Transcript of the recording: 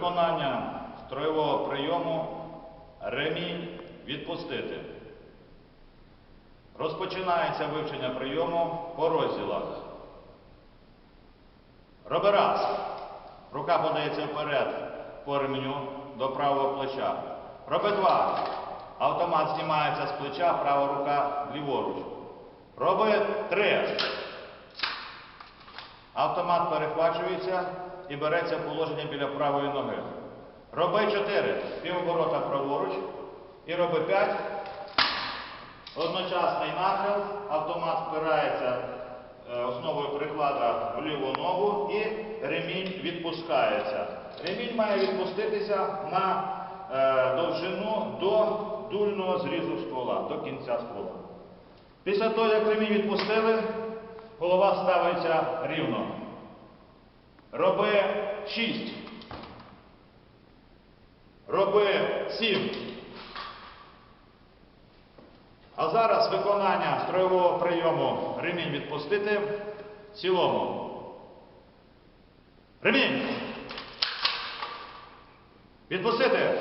виконання строєвого прийому ремінь відпустити. Розпочинається вивчення прийому по розділах. Роби раз. Рука подається вперед по ремню до правого плеча. Роби два. Автомат знімається з плеча, права рука ліворуч. Роби три. Автомат перехвачується і береться положення біля правої ноги. Роби 4. Півоборота праворуч. І роби 5. Одночасний нахил. Автомат впирається е, основою приклада в ліву ногу і ремінь відпускається. Ремінь має відпуститися на е, довжину до дульного зрізу ствола, до кінця ствола. Після того, як ремінь відпустили, голова ставиться рівно. Роби 6. Роби 7. А зараз виконання строєвого прийому ремінь відпустити в цілому. Ремінь. Відпустити.